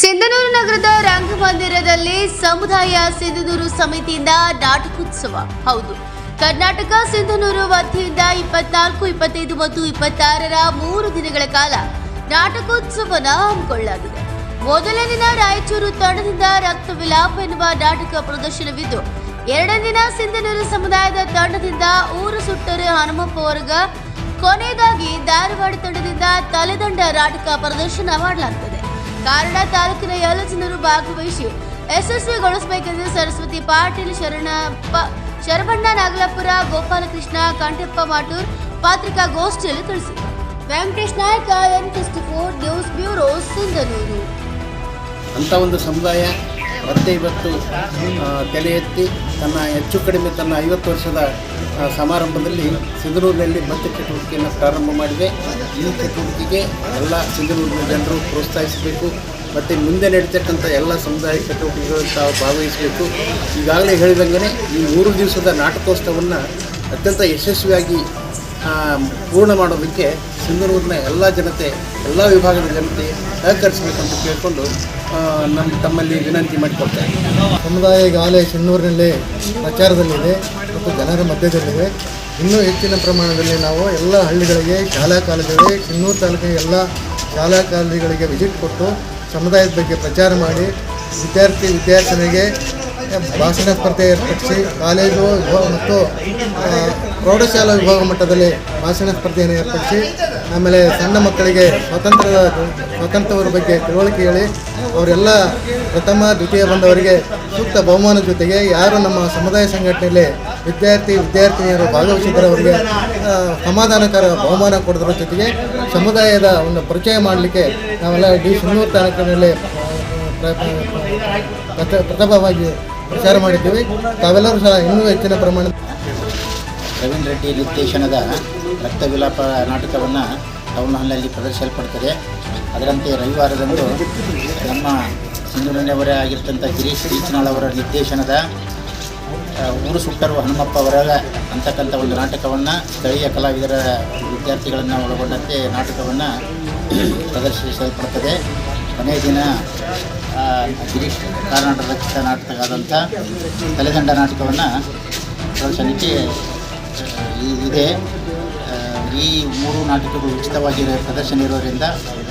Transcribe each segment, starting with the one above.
ಸಿಂಧನೂರು ನಗರದ ರಂಗಮಂದಿರದಲ್ಲಿ ಸಮುದಾಯ ಸಿಂಧನೂರು ಸಮಿತಿಯಿಂದ ನಾಟಕೋತ್ಸವ. ಹೌದು, ಕರ್ನಾಟಕ ಸಿಂಧನೂರು ವತಿಯಿಂದ ಇಪ್ಪತ್ನಾಲ್ಕು, ಇಪ್ಪತ್ತೈದು ಮತ್ತು ಇಪ್ಪತ್ತಾರರ ಮೂರು ದಿನಗಳ ಕಾಲ ನಾಟಕೋತ್ಸವನ ಹಮ್ಮಿಕೊಳ್ಳಲಾಗಿದೆ. ಮೊದಲನೇ ದಿನ ರಾಯಚೂರು ತಂಡದಿಂದ ರಕ್ತ ವಿಲಾಪ ಎನ್ನುವ ನಾಟಕ ಪ್ರದರ್ಶನವಿದ್ದು, ಎರಡನೇ ದಿನ ಸಿಂಧನೂರು ಸಮುದಾಯದ ತಂಡದಿಂದ ಊರು ಸುಟ್ಟರೆ ಹನುಮಪ್ಪ ವರ್ಗ, ಕೊನೆಯದಾಗಿ ಧಾರವಾಡ ತಂಡದಿಂದ ತಲೆದಂಡ ನಾಟಕ ಪ್ರದರ್ಶನ ಮಾಡಲಾಗುತ್ತದೆ ಕಾರಣ ತಾಲೂಕಿನ ಎಲ್ಲ ಜನರು ಭಾಗವಹಿಸಿ ಯಶಸ್ವಿಗೊಳಿಸಬೇಕೆಂದು ಸರಸ್ವತಿ ಪಾಟೀಲ್ ಶರಣಪ್ಪ ಶರಬಣ್ಣ ನಾಗಲಾಪುರ, ಗೋಪಾಲಕೃಷ್ಣ ಕಂಠಪ್ಪ ಮಾಟೂರ್ ಪತ್ರಿಕಾಗೋಷ್ಠಿಯಲ್ಲಿ ತಿಳಿಸಿದರು. Venkatesh Nayak N sixty four news bureau, Sindhanur. ಅಂಥ ಒಂದು ಸಮುದಾಯ ಮತ್ತೆ ಇವತ್ತು ತಲೆ ಎತ್ತಿ ತನ್ನ ಹೆಚ್ಚು ಕಡಿಮೆ ತನ್ನ ಐವತ್ತು ವರ್ಷದ ಸಮಾರಂಭದಲ್ಲಿ ಸಿಂಧನೂರಿನಲ್ಲಿ ಭತ್ತ ಚಟುವಟಿಕೆಯನ್ನು ಪ್ರಾರಂಭ ಮಾಡಿದೆ. ಈ ಚಟುವಟಿಕೆಗೆ ಎಲ್ಲ ಸಿಂಧನೂರಿನ ಜನರು ಪ್ರೋತ್ಸಾಹಿಸಬೇಕು. ಮತ್ತು ಮುಂದೆ ನಡೀತಕ್ಕಂಥ ಎಲ್ಲ ಸಮುದಾಯ ಚಟುವಟಿಕೆಗಳು ತಾವು ಭಾಗವಹಿಸಬೇಕು. ಈಗಾಗಲೇ ಹೇಳಿದಂಗೆ ಈ ಮೂರು ದಿವಸದ ನಾಟಕೋತ್ಸವವನ್ನು ಅತ್ಯಂತ ಯಶಸ್ವಿಯಾಗಿ ಪೂರ್ಣ ಮಾಡೋದಕ್ಕೆ ಸಿಂಧನೂರಿನ ಎಲ್ಲ ಜನತೆ, ಎಲ್ಲ ವಿಭಾಗದ ಜನತೆ ಸಹಕರಿಸಬೇಕಂತ ಕೇಳಿಕೊಂಡು ನಮ್ಮ ತಮ್ಮಲ್ಲಿ ವಿನಂತಿ ಮಾಡಿಕೊಡ್ತೇನೆ ಸಮುದಾಯ ಈಗಾಗಲೇ ಸಿನ್ನೂರಿನಲ್ಲಿ ಪ್ರಚಾರದಲ್ಲಿದೆ ಮತ್ತು ಜನರ ಮಧ್ಯದಲ್ಲಿದೆ. ಇನ್ನೂ ಹೆಚ್ಚಿನ ಪ್ರಮಾಣದಲ್ಲಿ ನಾವು ಎಲ್ಲ ಹಳ್ಳಿಗಳಿಗೆ, ಶಾಲಾ ಕಾಲೇಜುಗಳಿಗೆ ಸಿನ್ನೂರು ತಾಲೂಕಿನ ಎಲ್ಲ ಶಾಲಾ ಕಾಲೇಜುಗಳಿಗೆ ವಿಸಿಟ್ ಕೊಟ್ಟು ಸಮುದಾಯದ ಬಗ್ಗೆ ಪ್ರಚಾರ ಮಾಡಿ ವಿದ್ಯಾರ್ಥಿ, ವಿದ್ಯಾರ್ಥಿನಿಗೆ ಭಾಷಣ ಸ್ಪರ್ಧೆ ಏರ್ಪಡಿಸಿ ಕಾಲೇಜು ವಿಭಾಗ ಮತ್ತು ಪ್ರೌಢಶಾಲಾ ವಿಭಾಗ ಮಟ್ಟದಲ್ಲಿ ಭಾಷಣ ಸ್ಪರ್ಧೆಯನ್ನು ಏರ್ಪಡಿಸಿ, ಆಮೇಲೆ ಸಣ್ಣ ಮಕ್ಕಳಿಗೆ ಸ್ವಾತಂತ್ರ್ಯದ ಸ್ವತಂತ್ರವರ ಬಗ್ಗೆ ತಿಳುವಳಿಕೆ ಹೇಳಿ, ಅವರೆಲ್ಲ ಪ್ರಥಮ, ದ್ವಿತೀಯ ಬಂದವರಿಗೆ ಸೂಕ್ತ ಬಹುಮಾನ ಜೊತೆಗೆ ಯಾರು ನಮ್ಮ ಸಮುದಾಯ ಸಂಘಟನೆಯಲ್ಲಿ ವಿದ್ಯಾರ್ಥಿ, ವಿದ್ಯಾರ್ಥಿನಿಯರು ಭಾಗವಹಿಸಿದರವರಿಗೆ ಸಮಾಧಾನಕರ ಬಹುಮಾನ ಕೊಡೋದ್ರ ಜೊತೆಗೆ ಸಮುದಾಯದ ಒಂದು ಪರಿಚಯ ಮಾಡಲಿಕ್ಕೆ ನಾವೆಲ್ಲ ಡಿ ಸಿನ್ನೂರು ತಾಲೂಕಿನಲ್ಲಿ ಪ್ರಥಮವಾಗಿ ಪ್ರಚಾರ ಮಾಡಿದ್ದೀವಿ. ತಾವೆಲ್ಲರೂ ಸಹ ಇನ್ನೂ ಹೆಚ್ಚಿನ ಪ್ರಮಾಣದ ಪ್ರವೀಣ್ ರೆಡ್ಡಿ ನಿರ್ದೇಶನದ ರಕ್ತ ವಿಲಾಪ ನಾಟಕವನ್ನು ಟೌನ್ ಹಾಲ್ನಲ್ಲಿ ಪ್ರದರ್ಶಿಸಲ್ಪಡ್ತದೆ. ಅದರಂತೆ ರವಿವಾರದಂದು ನಮ್ಮ ಸಿಂಧುನವರೇ ಆಗಿರ್ತಂಥ ಗಿರೀಶ್ ಈಚನಾಳ್ ಅವರ ನಿರ್ದೇಶನದ ಊರು ಸುಟ್ಟರು ಹನುಮಪ್ಪ ಅವರ ಅಂತಕ್ಕಂಥ ಒಂದು ನಾಟಕವನ್ನು ಸ್ಥಳೀಯ ಕಲಾವಿದರ ವಿದ್ಯಾರ್ಥಿಗಳನ್ನು ಒಳಗೊಂಡಂತೆ ನಾಟಕವನ್ನು ಪ್ರದರ್ಶಿಸಲ್ಪಡ್ತದೆ. ಕೊನೆಯ ದಿನ ಗಿರೀಶ್ ಕಾರ್ನಾಟಕ ರಚಿತ ನಾಟಕ ಆದಂಥ ತಲೆದಂಡ ನಾಟಕವನ್ನು ಪ್ರದರ್ಶನಕ್ಕೆ ಇದೆ. ಈ ಮೂರು ನಾಟಕಗಳು ಉಚಿತವಾಗಿ ಪ್ರದರ್ಶನ ಇರೋದರಿಂದ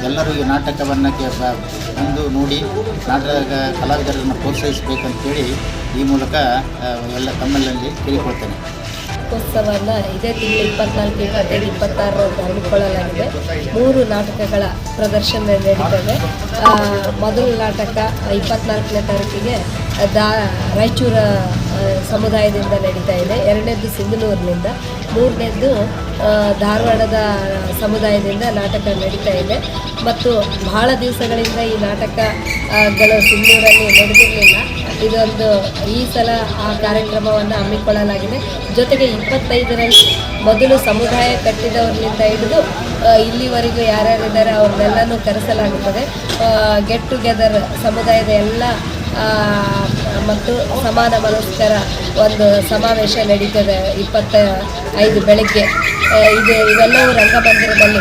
ಎಲ್ಲರೂ ಈ ನಾಟಕವನ್ನು ಬಂದು ನೋಡಿ ನಾಟಕ ಕಲಾವಿದರನ್ನು ಪ್ರೋತ್ಸಾಹಿಸಬೇಕಂತೇಳಿ ಈ ಮೂಲಕ ಎಲ್ಲ ತಮ್ಮಲ್ಲಿ ಕೇಳಿಕೊಳ್ತೇನೆ. ಉತ್ಸವವನ್ನು ಇದೇ ತಿಂಗಳು ಇಪ್ಪತ್ನಾಲ್ಕು, ಇಪ್ಪತ್ತೈದು ಇಪ್ಪತ್ತಾರರಂದು ಹಮ್ಮಿಕೊಳ್ಳಲಾಗಿದೆ. ಮೂರು ನಾಟಕಗಳ ಪ್ರದರ್ಶನ ನಡೀತದೆ ಮೊದಲ ನಾಟಕ ಇಪ್ಪತ್ನಾಲ್ಕನೇ ತಾರೀಕಿಗೆ ದಾ, ರಾಯಚೂರ ಸಮುದಾಯದಿಂದ ನಡೀತಾ ಇದೆ. ಎರಡನೇದ್ದು ಸಿಂಧನೂರಿನಿಂದ, ಮೂರನೇದ್ದು ಧಾರವಾಡದ ಸಮುದಾಯದಿಂದ ನಾಟಕ ನಡೀತಾ ಇದೆ. ಮತ್ತು ಬಹಳ ದಿವಸಗಳಿಂದ ಈ ನಾಟಕಗಳು ಸಿಂಧೂರಲ್ಲಿ ನಡೆದಿರಲಿಲ್ಲ. ಇದೊಂದು ಈ ಸಲ ಆ ಕಾರ್ಯಕ್ರಮವನ್ನು ಹಮ್ಮಿಕೊಳ್ಳಲಾಗಿದೆ. ಜೊತೆಗೆ ಇಪ್ಪತ್ತೈದರಲ್ಲಿ ಮೊದಲು ಸಮುದಾಯ ಕಟ್ಟಿದವರಿಂದ ಹಿಡಿದು ಇಲ್ಲಿವರೆಗೂ ಯಾರ್ಯಾರಿದ್ದಾರೆ ಅವ್ರನ್ನೆಲ್ಲನೂ ಕರೆಸಲಾಗುತ್ತದೆ. ಗೆಟ್ ಟುಗೆದರ್ ಸಮುದಾಯದ ಎಲ್ಲ ಮತ್ತು ಸಮಾನ ಮನಸ್ಕರ ಒಂದು ಸಮಾವೇಶ ನಡೀತದೆ ಇಪ್ಪತ್ತ ಐದು ಬೆಳಗ್ಗೆ ಇದು ಇವೆಲ್ಲವೂ ರಂಗಮಂದಿರದಲ್ಲಿ